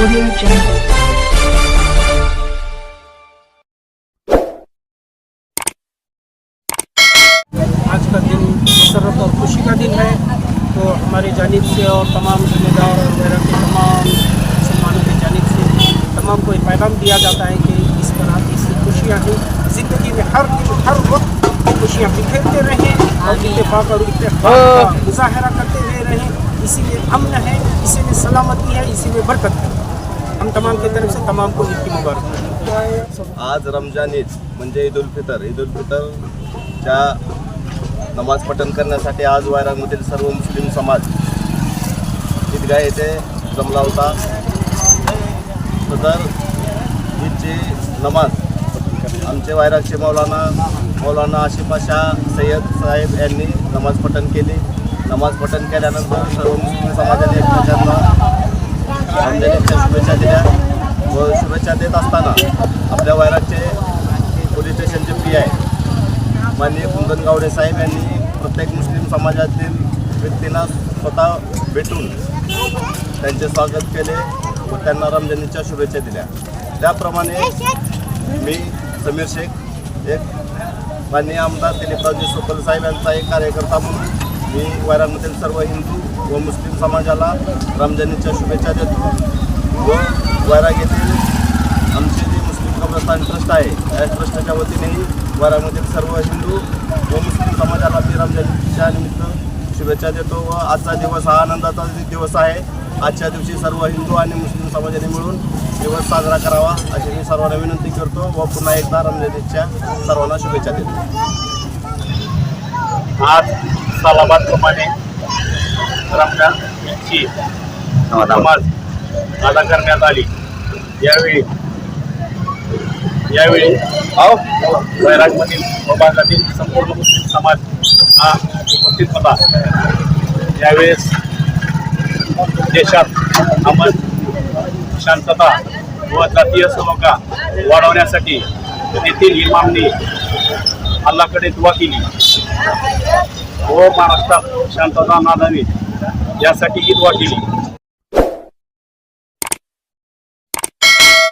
Audio Jungle. आज का दिन मसरत और खुशी का दिन है। तो हमारी जानिब से और तमाम जिम्मेदार और वगैरह के तमाम मुसलमानों की जानिब से तमाम को पैगाम दिया जाता है कि इस तरह की सी खुशियाँ हैं ज़िंदगी में हर दिन हर वक्त खुशियाँ बिखेरते रहें और इत्तेफाक और इत्तेफाक का मुजाहरा करते हुए रहें। इसी में अमन है इसी में सलामती है इसी में बरकत है। हम तमाम की तरफ से तमाम को ईद की मुबारक आज रमजान ईद म्हणजे ईद उल फितर. ईद उल फितरच्या नमाज पठण करण्यासाठी आज वायरामधील सर्व मुस्लिम समाज ईदगाह येथे जमला होता. तर ईदची नमाज आमचे वायराचे मौलाना मौलाना आशिफा शाह सय्यद साहेब यांनी नमाज पठण केली. नमाज पठण केल्यानंतर सर्व मुस्लिम समाजाने एकमेकांना शुभेच्छा दिल्या. व शुभेच्छा देत असताना आपल्या वैरागचे पोलीस स्टेशनचे पी आय माननीय कुंदन गावडे साहेब यांनी प्रत्येक मुस्लिम समाजातील व्यक्तींना स्वतः भेटून त्यांचे स्वागत केले व त्यांना रमजानीच्या शुभेच्छा दिल्या. त्याप्रमाणे मी समीर शेख एक माननीय आमदार दिलीपरावजी सोपल साहेब यांचा एक कार्यकर्ता म्हणून मी वैरामधील सर्व हिंदू व मुस्लिम समाजाला रमजानीच्या शुभेच्छा देतो. व वैराग येथील आमचे जे मुस्लिम कब्रस्तान ट्रस्ट आहे या ट्रस्टच्या वतीनेही वैरागमधील सर्व हिंदू व मुस्लिम समाजाला श्रीराम जयंतीच्या निमित्त शुभेच्छा देतो व आजचा दिवस हा आनंदाचा दिवस आहे. आजच्या दिवशी सर्व हिंदू आणि मुस्लिम समाजाने मिळून दिवस साजरा करावा अशी मी सर्वांना विनंती करतो व पुन्हा एकदा रमजानीच्या सर्वांना शुभेच्छा देतो. आज सालाबादप्रमाणे रमजान ईदची नमाज अदा करण्यात आली. यावेळी यावेळी वैरागमधील व भागातील संपूर्ण मुस्लिम समाज हा उपस्थित होता. यावेळेस देशात अमन शांतता व जातीय सलोखा वाढवण्यासाठी तेथील इमामने अल्लाकडे दुवा केली. व महाराष्ट्रात शांतता नांदावी यासाठी ही दुवा केली.